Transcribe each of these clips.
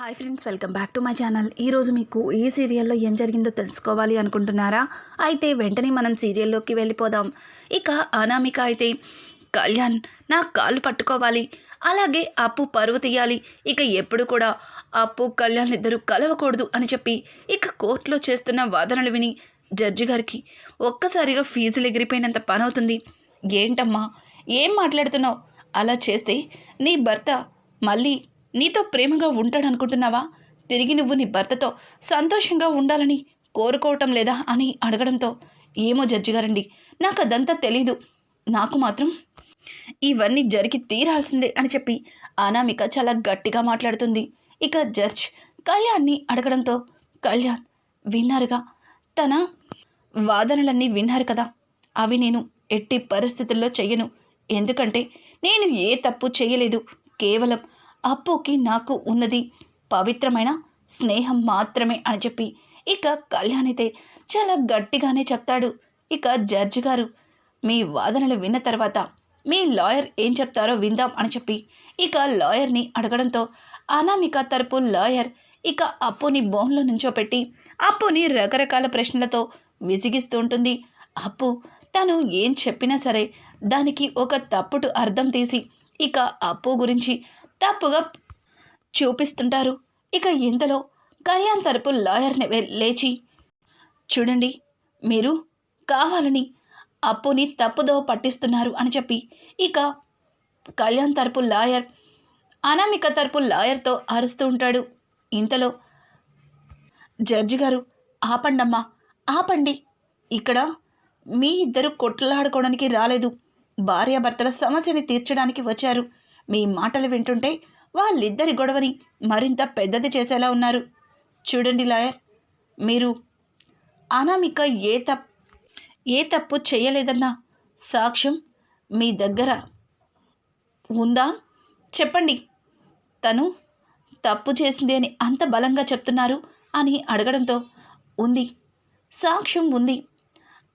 Hi friends welcome back to my channel. ఈరోజు మీకు ఈ సీరియల్లో ఏం జరిగిందో తెలుసుకోవాలి అనుకుంటున్నారా? అయితే వెంటనే మనం సీరియల్లోకి వెళ్ళిపోదాం. ఇక అనామిక అయితే కళ్యాణ్ నా కాళ్ళు పట్టుకోవాలి. అలాగే అప్పు పరువు తీయాలి. ఇక ఎప్పుడు కూడా అప్పు కళ్యాణ్ ఇద్దరు కలవకూడదు అని చెప్పి ఇక కోర్టులో చేస్తున్న వాదనలు విని జడ్జి గారికి ఒక్కసారిగా ఫీజులు ఎగిరిపోయినంత పని అవుతుంది ఏంటమ్మా ఏం మాట్లాడుతున్నావు? అలా చేస్తే నీ భర్త మళ్ళీ నీతో ప్రేమగా ఉంటాడనుకుంటున్నావా? తిరిగి నువ్వు నీ భర్తతో సంతోషంగా ఉండాలని కోరుకోవటం లేదా అని అడగడంతో ఏమో జడ్జి గారండి నాకు అదంతా తెలీదు. నాకు మాత్రం ఇవన్నీ జరిగి తీరాల్సిందే అని చెప్పి అనామిక చాలా గట్టిగా మాట్లాడుతుంది. ఇక జడ్జ్ కళ్యాణ్ని అడగడంతో కళ్యాణ్ విన్నారుగా తన వాదనలన్నీ విన్నారు కదా అవి నేను ఎట్టి పరిస్థితుల్లో చెయ్యను. ఎందుకంటే నేను ఏ తప్పు చేయలేదు కేవలం అప్పుకి నాకు ఉన్నది పవిత్రమైన స్నేహం మాత్రమే అని చెప్పి. ఇక కళ్యాణ్ అయితే చాలా గట్టిగానే చెప్తాడు. ఇక జడ్జి గారు మీ వాదనలు విన్న తర్వాత మీ లాయర్ ఏం చెప్తారో విందాం అని చెప్పి. ఇక లాయర్ని అడగడంతో అనామిక తరపు లాయర్ ఇక అప్పుని బోన్లో నుంచోపెట్టి అప్పుని రకరకాల ప్రశ్నలతో విసిగిస్తూ ఉంటుంది. అప్పు తను ఏం చెప్పినా సరే దానికి ఒక తప్పుడు అర్థం తీసి ఇక అప్పు గురించి తప్పుగా చూపిస్తుంటారు. ఇక ఇంతలో కళ్యాణ్ తరపు లాయర్ని లేచి చూడండి మీరు కావాలని అప్పుని తప్పుదో పట్టిస్తున్నారు అని చెప్పి ఇక కళ్యాణ్ తరపు లాయర్ అనామిక తరపు లాయర్తో అరుస్తూ ఉంటాడు. ఇంతలో జడ్జి గారు ఆపండమ్మా ఆపండి. ఇక్కడ మీ ఇద్దరు కొట్లాడుకోవడానికి రాలేదు. భార్యాభర్తల సమస్యని తీర్చడానికి వచ్చారు. మీ మాటలు వింటుంటే వాళ్ళిద్దరి గొడవని మరింత పెద్దది చేసేలా ఉన్నారు. చూడండి లాయర్ మీరు అనామిక ఏ తప్ ఏ తప్పు చేయలేదన్న సాక్ష్యం మీ దగ్గర ఉందా? చెప్పండి. తను తప్పు చేసింది అని అంత బలంగా చెప్తున్నారు అని అడగడంతో ఉంది. సాక్ష్యం ఉంది.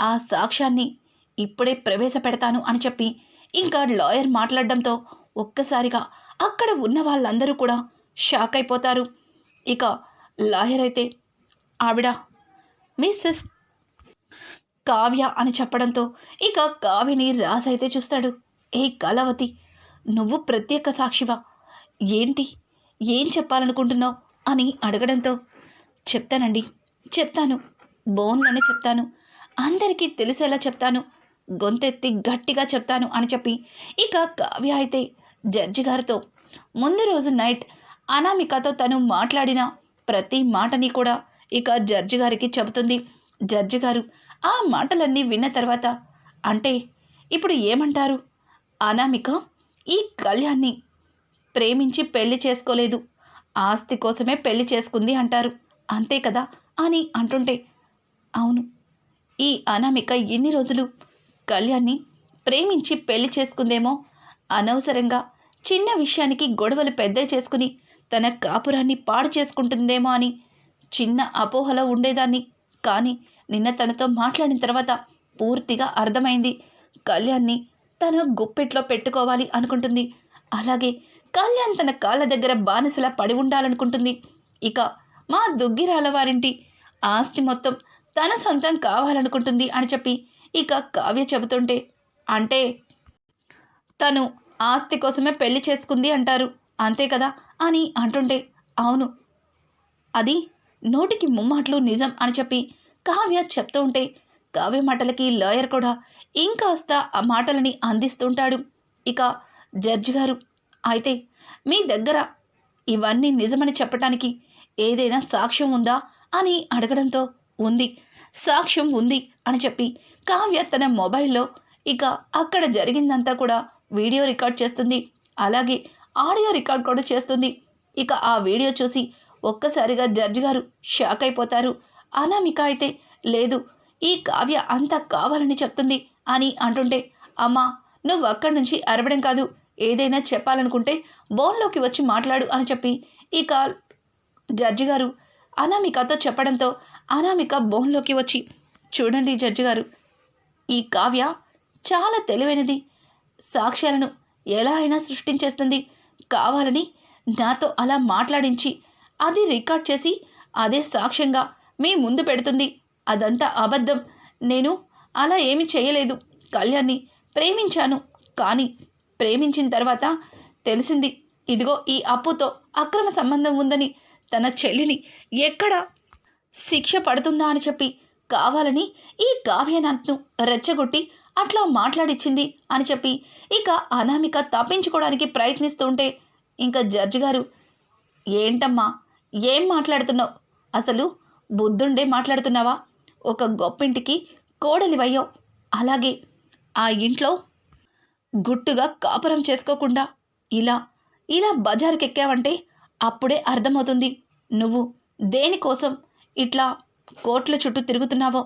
ఆ సాక్ష్యాన్ని ఇప్పుడే ప్రవేశపెడతాను అని చెప్పి ఇంకా లాయర్ మాట్లాడడంతో ఒక్కసారిగా అక్కడ ఉన్న వాళ్ళందరూ కూడా షాక్ అయిపోతారు. ఇక లాయర్ అయితే ఆవిడ మిస్సెస్ కావ్య అని చెప్పడంతో ఇక కావ్యని రాసైతే చూస్తాడు. ఏ కళావతి నువ్వు ప్రత్యేక సాక్షివా? ఏంటి? ఏం చెప్పాలనుకుంటున్నావు? అని అడగడంతో చెప్తానండి చెప్తాను బోన్లోనే చెప్తాను అందరికీ తెలిసేలా చెప్తాను గొంతెత్తి గట్టిగా చెప్తాను అని చెప్పి ఇక కావ్య అయితే జడ్జి గారితో. ముందు రోజు నైట్ అనామికతో తను మాట్లాడిన ప్రతి మాటని కూడా ఇక జడ్జి గారికి చెబుతుంది. జడ్జి గారు ఆ మాటలన్నీ విన్న తర్వాత అంటే ఇప్పుడు ఏమంటారు? అనామిక ఈ కళ్యాణ్ని ప్రేమించి పెళ్ళి చేసుకోలేదు. ఆస్తి కోసమే పెళ్ళి చేసుకుంది అంటారు. అంతే కదా అని అంటుంటే అవును. ఈ అనామిక ఎన్ని రోజులు కళ్యాణ్ని ప్రేమించి పెళ్ళి చేసుకుందేమో అనవసరంగా చిన్న విషయానికి గొడవలు పెద్ద చేసుకుని తన కాపురాన్ని పాడు చేసుకుంటుందేమో అని. చిన్న అపోహలో ఉండేదాన్ని. కానీ నిన్న తనతో మాట్లాడిన తర్వాత పూర్తిగా అర్థమైంది. కళ్యాణ్ని తన గుప్పెట్లో పెట్టుకోవాలి అనుకుంటుంది. అలాగే కళ్యాణ్ తన కాళ్ళ దగ్గర బానిసలా పడి ఉండాలనుకుంటుంది. ఇక మా దుగ్గిరాల వారింటి ఆస్తి మొత్తం తన సొంతం కావాలనుకుంటుంది అని చెప్పి ఇక కావ్య చెబుతుంటే అంటే తను ఆస్తి కోసమే పెళ్ళి చేసుకుంది అంటారు. అంతే కదా? అని అంటుంటే అవును. అది నోటికి ముమ్మాట్లు నిజం అని చెప్పి కావ్య చెప్తూ ఉంటే కావ్య మాటలకి లాయర్ కూడా ఇంకాస్త ఆ మాటలని అందిస్తుంటాడు. ఇక జడ్జి గారు అయితే మీ దగ్గర ఇవన్నీ నిజమని చెప్పటానికి ఏదైనా సాక్ష్యం ఉందా? అని అడగడంతో ఉంది. సాక్ష్యం ఉంది అని చెప్పి కావ్య తన మొబైల్లో ఇక అక్కడ జరిగిందంతా కూడా వీడియో రికార్డ్ చేస్తుంది. అలాగే ఆడియో రికార్డ్ కూడా చేస్తుంది. ఇక ఆ వీడియో చూసి ఒక్కసారిగా జడ్జి గారు షాక్ అయిపోతారు. అనామిక అయితే లేదు ఈ కావ్య అంతా కావాలని చెప్తుంది అని అంటుంటే అమ్మా నువ్వు అక్కడి నుంచి అరవడం కాదు ఏదైనా చెప్పాలనుకుంటే బోన్లోకి వచ్చి మాట్లాడు అని చెప్పి ఇక జడ్జి గారు అనామికతో చెప్పడంతో అనామిక బోన్లోకి వచ్చి చూడండి జడ్జి గారు ఈ కావ్య చాలా తెలివైనది. సాక్ష్యాలను ఎలా అయినా సృష్టించేస్తుంది. కావాలని నాతో అలా మాట్లాడించి అది రికార్డ్ చేసి అదే సాక్ష్యంగా మీ ముందు పెడుతుంది. అదంతా అబద్ధం. నేను అలా ఏమి చేయలేదు. కళ్యాణ్ని ప్రేమించాను. కానీ ప్రేమించిన తర్వాత తెలిసింది ఇదిగో ఈ అప్పుతో అక్రమ సంబంధం ఉందని తన చెల్లిని ఎక్కడ శిక్ష పడుతుందా అని చెప్పి కావాలని ఈ కావ్యనాథ్ను రెచ్చగొట్టి అట్లా మాట్లాడిచ్చింది అని చెప్పి ఇక అనామిక తప్పించుకోవడానికి ప్రయత్నిస్తుంటే ఇంకా జడ్జి గారు ఏంటమ్మా ఏం మాట్లాడుతున్నావు? అసలు బుద్ధుండే మాట్లాడుతున్నావా? ఒక గొప్పింటికి కోడలివయ్యావు. అలాగే ఆ ఇంట్లో గుట్టుగా కాపురం చేసుకోకుండా ఇలా ఇలా బజార్కి ఎక్కావంటే అప్పుడే అర్థమవుతుంది. నువ్వు దేనికోసం ఇట్లా కోట్ల చుట్టూ తిరుగుతున్నావో?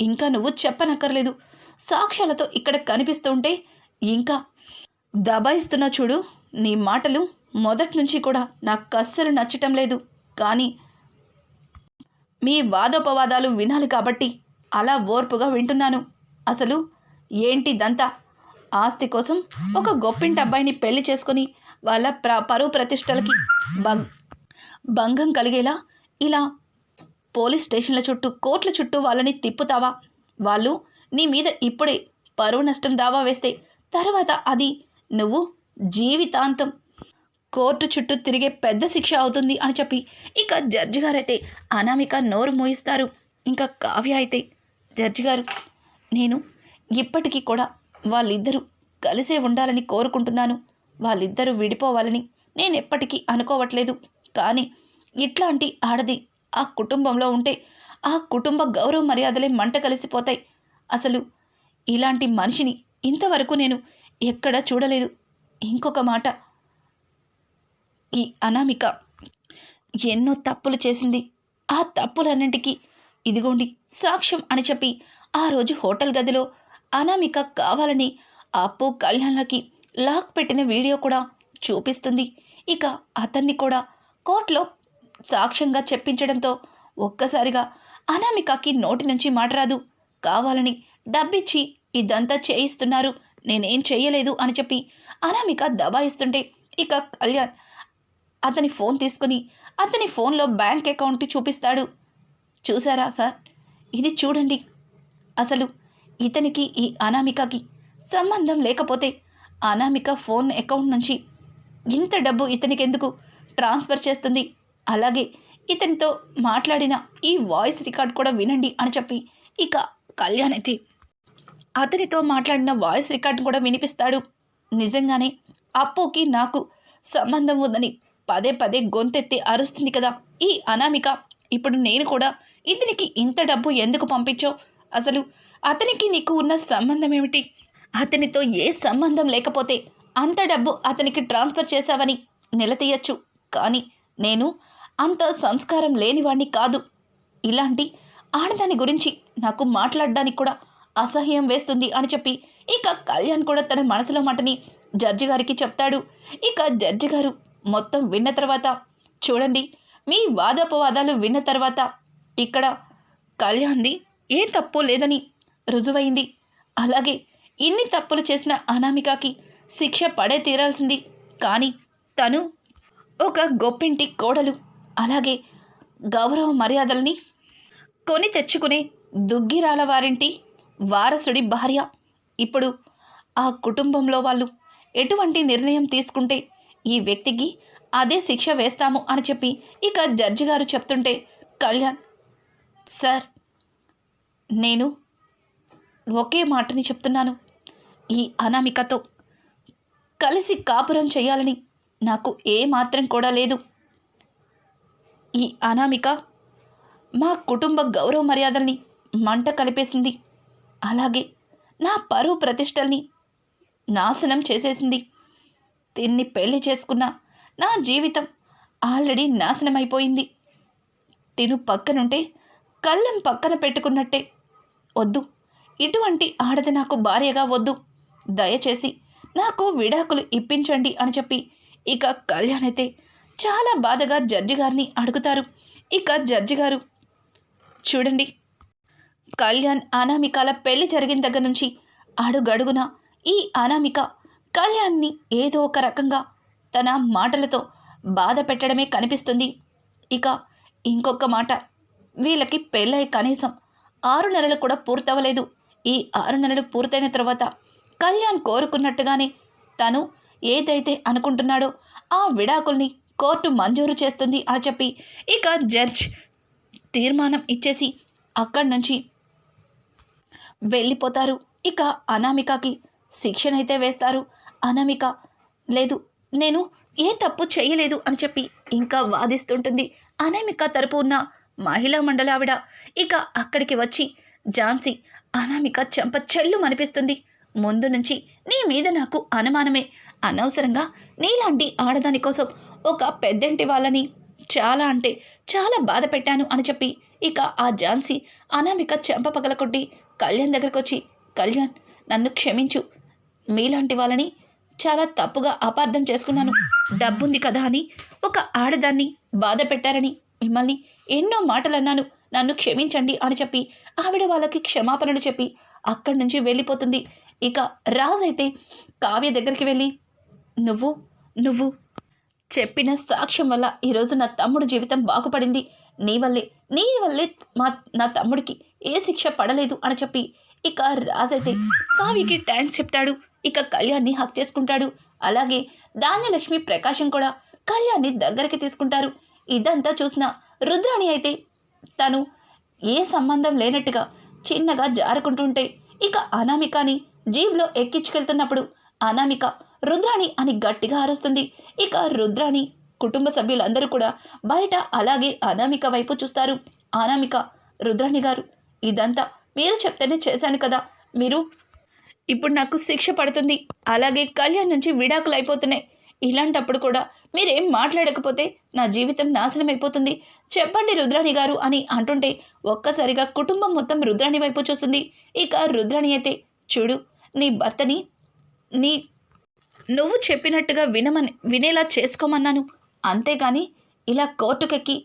ఇంకా నువ్వు చెప్పనక్కర్లేదు. సాక్ష్యాలతో ఇక్కడ కనిపిస్తుంటే ఇంకా దబాయిస్తున్నా చూడు నీ మాటలు మొదటి నుంచి కూడా నాకు అస్సలు నచ్చటం లేదు. కానీ మీ వాదోపవాదాలు వినాలి కాబట్టి అలా ఓర్పుగా వింటున్నాను. అసలు ఏంటిదంతా? ఆస్తి కోసం ఒక గొప్పింటి అబ్బాయిని పెళ్ళి చేసుకొని వాళ్ళ ప్ర పరువు ప్రతిష్టలకి భంగ్ భంగం కలిగేలా ఇలా పోలీస్ స్టేషన్ల చుట్టూ కోర్టుల చుట్టూ వాళ్ళని తిప్పుతావా? వాళ్ళు నీ మీద ఇప్పుడే పరువు నష్టం దావా వేస్తే తర్వాత అది నువ్వు జీవితాంతం కోర్టు చుట్టూ తిరిగే పెద్ద శిక్ష అవుతుంది అని చెప్పి ఇక జడ్జి గారైతే అనామిక నోరు మోయిస్తారు. ఇంకా కావ్య అయితే జడ్జి గారు నేను ఇప్పటికీ కూడా వాళ్ళిద్దరూ కలిసే ఉండాలని కోరుకుంటున్నాను. వాళ్ళిద్దరూ విడిపోవాలని నేను ఎప్పటికీ అనుకోవట్లేదు. కానీ ఇట్లాంటి ఆడది ఆ కుటుంబంలో ఉంటే ఆ కుటుంబ గౌరవ మర్యాదలే మంట కలిసిపోతాయి. అసలు ఇలాంటి మనిషిని ఇంతవరకు నేను ఎక్కడా చూడలేదు. ఇంకొక మాట. ఈ అనామిక ఎన్నో తప్పులు చేసింది. ఆ తప్పులన్నింటికీ ఇదిగోండి సాక్ష్యం అని చెప్పి ఆ రోజు హోటల్ గదిలో అనామిక కావాలని అప్పు కళ్యాణ్లకి లాక్ పెట్టిన వీడియో కూడా చూపిస్తుంది. ఇక అతన్ని కూడా కోర్టులో సాక్ష్యంగా చెప్పించడంతో ఒక్కసారిగా అనామికకి నోటి నుంచి మాట రాదు. కావాలని డబ్బిచ్చి ఇదంతా చేయిస్తున్నారు. నేనేం చేయలేదు అని చెప్పి అనామిక దబాయిస్తుంటే ఇక కళ్యాణ్ అతని ఫోన్ తీసుకుని అతని ఫోన్లో బ్యాంక్ అకౌంట్ చూపిస్తాడు. చూసారా సార్? ఇది చూడండి. అసలు ఇతనికి ఈ అనామికకి సంబంధం లేకపోతే అనామిక ఫోన్ అకౌంట్ నుంచి ఇంత డబ్బు ఇతనికి ఎందుకు ట్రాన్స్ఫర్ చేస్తుంది? అలాగే ఇతనితో మాట్లాడిన ఈ వాయిస్ రికార్డ్ కూడా వినండి అని చెప్పి ఇక కళ్యాణ్ అయితే. అతనితో మాట్లాడిన వాయిస్ రికార్డు కూడా వినిపిస్తాడు. నిజంగానే అప్పుకి నాకు సంబంధం ఉందని పదే పదే గొంతెత్తి అరుస్తుంది కదా ఈ అనామిక. ఇప్పుడు నేను కూడా ఇతనికి ఇంత డబ్బు ఎందుకు పంపించావు? అసలు అతనికి నీకు ఉన్న సంబంధం ఏమిటి? అతనితో ఏ సంబంధం లేకపోతే అంత డబ్బు అతనికి ట్రాన్స్ఫర్ చేశావని నిలదీయచ్చు. కానీ నేను అంత సంస్కారం లేనివాణ్ణి కాదు. ఇలాంటి ఆడదాని గురించి నాకు మాట్లాడడానికి కూడా అసహ్యం వేస్తుంది అని చెప్పి ఇక కళ్యాణ్ కూడా తన మనసులో మాటని జడ్జి గారికి చెప్తాడు. ఇక జడ్జి గారు మొత్తం విన్న తర్వాత చూడండి మీ వాదోపవాదాలు విన్న తర్వాత ఇక్కడ కళ్యాణ్ది ఏ తప్పు లేదని రుజువైంది. అలాగే ఇన్ని తప్పులు చేసిన అనామికకి శిక్ష పడే తీరాల్సింది. కానీ తను ఒక గొప్పింటి కోడలు. అలాగే గౌరవ మర్యాదల్ని కొని తెచ్చుకునే దుగ్గిరాల వారింటి వారసుడి భార్య. ఇప్పుడు ఆ కుటుంబంలో వాళ్ళు ఎటువంటి నిర్ణయం తీసుకుంటే ఈ వ్యక్తికి అదే శిక్ష వేస్తాము అని చెప్పి ఇక జడ్జి గారు చెప్తుంటే కళ్యాణ్ సార్ నేను ఒకే మాటని చెప్తున్నాను. ఈ అనామికతో కలిసి కాపురం చేయాలని నాకు ఏ మాత్రం కూడా లేదు. ఈ అనామిక మా కుటుంబ గౌరవ మర్యాదల్ని మంట కలిపేసింది. అలాగే నా పరువు ప్రతిష్టల్ని నాశనం చేసేసింది. దీన్ని పెళ్ళి చేసుకున్న నా జీవితం ఆల్రెడీ నాశనం అయిపోయింది తిను పక్కనుంటే కళ్ళం పక్కన పెట్టుకున్నట్టే. వద్దు ఇటువంటి ఆడది నాకు భార్యగా వద్దు. దయచేసి నాకు విడాకులు ఇప్పించండి అని చెప్పి ఇక కళ్యాణ్ అయితే చాలా బాధగా జడ్జి గారిని అడుగుతారు. ఇక జడ్జి గారు చూడండి. కళ్యాణ్ అనామికల పెళ్ళి జరిగిన దగ్గర నుంచి అడుగడుగున ఈ అనామిక కళ్యాణ్ని ఏదో ఒక రకంగా తన మాటలతో బాధ పెట్టడమే కనిపిస్తుంది. ఇక ఇంకొక మాట వీళ్ళకి పెళ్ళై కనీసం ఆరు నెలలు కూడా పూర్తవలేదు ఈ ఆరు నెలలు పూర్తయిన తర్వాత కళ్యాణ్ కోరుకున్నట్టుగానే తను ఏదైతే అనుకుంటున్నాడో ఆ విడాకుల్ని కోర్టు మంజూరు చేస్తుంది అని చెప్పి ఇక జడ్జ్ తీర్మానం ఇచ్చేసి అక్కడి నుంచి వెళ్ళిపోతారు. ఇక అనామికకి శిక్షణ అయితే వేస్తారు. అనామిక లేదు నేను ఏ తప్పు చేయలేదు అని చెప్పి ఇంకా వాదిస్తుంటుంది. అనామిక తరపు ఉన్న మహిళా మండలి ఆవిడ ఇక అక్కడికి వచ్చి ఝాన్సీ అనామిక చెంప చెల్లు అనిపిస్తుంది ముందు నుంచి నీ మీద నాకు అనుమానమే. అనవసరంగా నీలాంటి ఆడదాని కోసం ఒక పెద్దంటి వాళ్ళని చాలా అంటే చాలా బాధ పెట్టాను అని చెప్పి ఇక ఆ ఝాన్సీ అనామిక చెంప పగలకొట్టి కళ్యాణ్ దగ్గరకు వచ్చి కళ్యాణ్ నన్ను క్షమించు. మీలాంటి వాళ్ళని చాలా తప్పుగా అపార్థం చేసుకున్నాను. డబ్బుంది కదా అని ఒక ఆడదాన్ని బాధ పెట్టారని మిమ్మల్ని ఎన్నో మాటలు అన్నాను నన్ను క్షమించండి అని చెప్పి ఆవిడ వాళ్ళకి క్షమాపణలు చెప్పి అక్కడి నుంచి వెళ్ళిపోతుంది. ఇక రాజు అయితే కావ్య దగ్గరికి వెళ్ళి నువ్వు నువ్వు చెప్పిన సాక్ష్యం వల్ల ఈరోజు నా తమ్ముడు జీవితం బాగుపడింది. నీ వల్లే నీ వల్లే మా నా తమ్ముడికి ఏ శిక్ష పడలేదు అని చెప్పి ఇక రాజైతే కావ్యకి థ్యాంక్స్ చెప్తాడు. ఇక కళ్యాణ్ని హక్ చేసుకుంటాడు. అలాగే ధాన్యలక్ష్మి ప్రకాశం కూడా కళ్యాణ్ని దగ్గరికి తీసుకుంటారు. ఇదంతా చూసిన రుద్రాణి అయితే తను ఏ సంబంధం లేనట్టుగా చిన్నగా జారుకుంటుంటే ఇక అనామికని జీబ్లో ఎక్కించుకెళ్తున్నప్పుడు అనామిక రుద్రాణి అని గట్టిగా అరుస్తుంది. ఇక రుద్రాణి కుటుంబ సభ్యులందరూ కూడా బయట అలాగే అనామిక వైపు చూస్తారు. అనామిక రుద్రాణి గారు ఇదంతా మీరు చెప్తేనే చేశాను కదా. మీరు ఇప్పుడు నాకు శిక్ష పడుతుంది. అలాగే కళ్యాణ్ నుంచి విడాకులు అయిపోతున్నాయి. ఇలాంటప్పుడు కూడా మీరేం మాట్లాడకపోతే నా జీవితం నాశనం అయిపోతుంది. చెప్పండి రుద్రాణి గారు అని అంటుంటే ఒక్కసారిగా కుటుంబం మొత్తం రుద్రాణి వైపు చూస్తుంది. ఇక రుద్రాణి అయితే చూడు నీ భర్తని నీ నువ్వు చెప్పినట్టుగా వినమని వినేలా చేసుకోమన్నాను. అంతేగాని ఇలా కోర్టుకెక్కి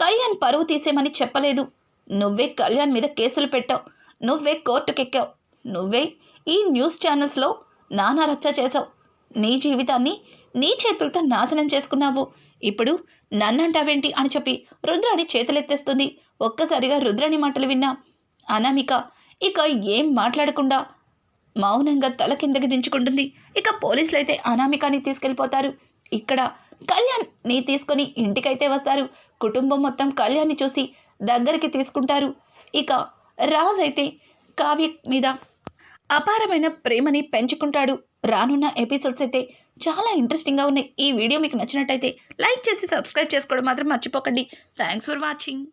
కళ్యాణ్ పరువు తీసేమని చెప్పలేదు. నువ్వే కళ్యాణ్ మీద కేసులు పెట్టావు. నువ్వే కోర్టుకెక్కావు. నువ్వే ఈ న్యూస్ ఛానల్స్లో నానా రచ్చ చేసావు నీ జీవితాన్ని నీ చేతులతో నాశనం చేసుకున్నావు. ఇప్పుడు నన్నంటావేంటి అని చెప్పి రుద్రాణి చేతులెత్తేస్తుంది. ఒక్కసారిగా రుద్రాణి మాటలు విన్నా. అనామిక ఇక ఏం మాట్లాడకుండా మౌనంగా తల కిందకి దించుకుంటుంది. ఇక పోలీసులు అయితే అనామికాని తీసుకెళ్ళిపోతారు. ఇక్కడ కళ్యాణ్ నీ తీసుకొని ఇంటికైతే వస్తారు. కుటుంబం మొత్తం కళ్యాణ్ని చూసి దగ్గరికి తీసుకుంటారు. ఇక రాజ్ అయితే కావ్య మీద అపారమైన ప్రేమని పెంచుకుంటాడు. రానున్న ఎపిసోడ్స్ అయితే చాలా ఇంట్రెస్టింగ్గా ఉన్నాయి. ఈ వీడియో మీకు నచ్చినట్టయితే లైక్ చేసి సబ్స్క్రైబ్ చేసుకోవడం మాత్రం మర్చిపోకండి. Thanks for watching.